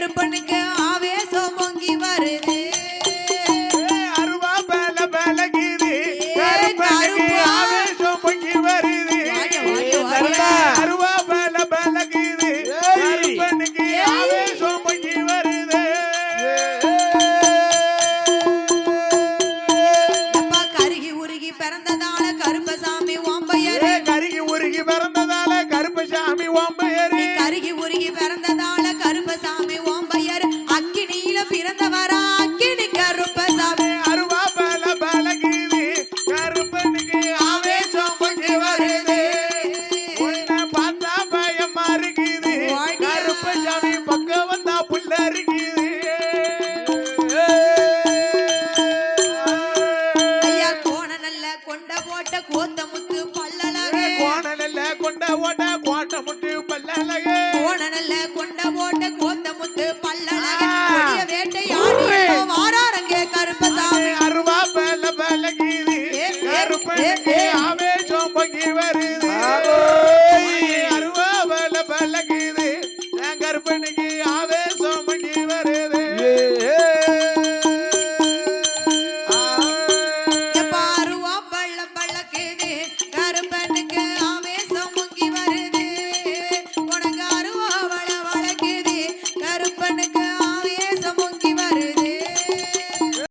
கருப்பனுக்கு ஆவேசம் பொங்கி வருது. கருகி உருகி பிறந்ததால கருப்பசாமி ஓம்பயரி. கருகி உருகி பிறந்ததால அக்கினியில பிறந்தவரா? அக்கினி கருப்பசாமி அருவா பல கருப்பனுக்கு ஆவேசம் பொங்கி வருது பார்த்தா பயமா இருக்குது கருப்பசாமி பக்கம் வந்தா புள்ள இருக்குது ஐயா கோண கொண்ட போட்ட கோத்த முத்து பல்லழகு கொண்ட ஓட்ட பல்லழகு கோண நல்ல கொண்ட போட்ட கோத்த முத்து பல்லழகு கொடிய வேட்டை ஆடி வாராரங்க கருப்பசாமி. அருவா பல ஏ, கருப்பனுக்கு ஏ,